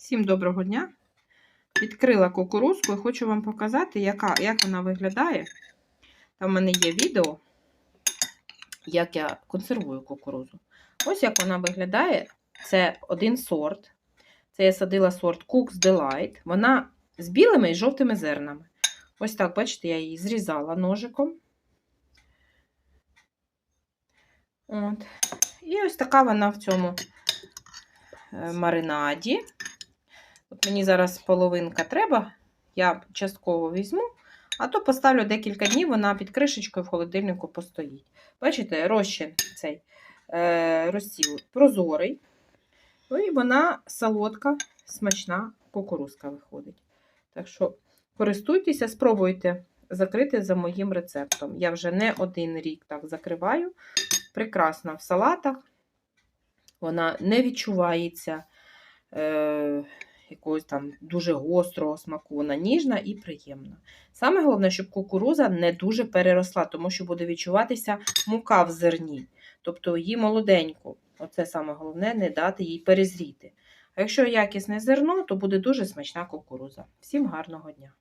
Всім доброго дня! Відкрила кукурузку і хочу вам показати, яка, як вона виглядає. Там в мене є відео, як я консервую кукурузу. Ось як вона виглядає. Це один сорт. Це я садила сорт Cooks Delight. Вона з білими і жовтими зернами. Ось так, бачите, я її зрізала ножиком. От. І ось така вона в цьому е, маринаді. От мені зараз половинка треба, я частково візьму, а то поставлю декілька днів, вона під кришечкою в холодильнику постоїть. Бачите, розчин цей е, розсіл прозорий. Ну і вона солодка, смачна кукурузка виходить. Так що користуйтеся, спробуйте закрити за моїм рецептом. Я вже не один рік так закриваю. Прекрасна в салатах. Вона не відчувається. Е, якогось там дуже гострого смаку, вона ніжна і приємна. Саме головне, щоб кукуруза не дуже переросла, тому що буде відчуватися мука в зерні. Тобто її молоденьку. Оце саме головне не дати їй перезріти. А якщо якісне зерно, то буде дуже смачна кукуруза. Всім гарного дня!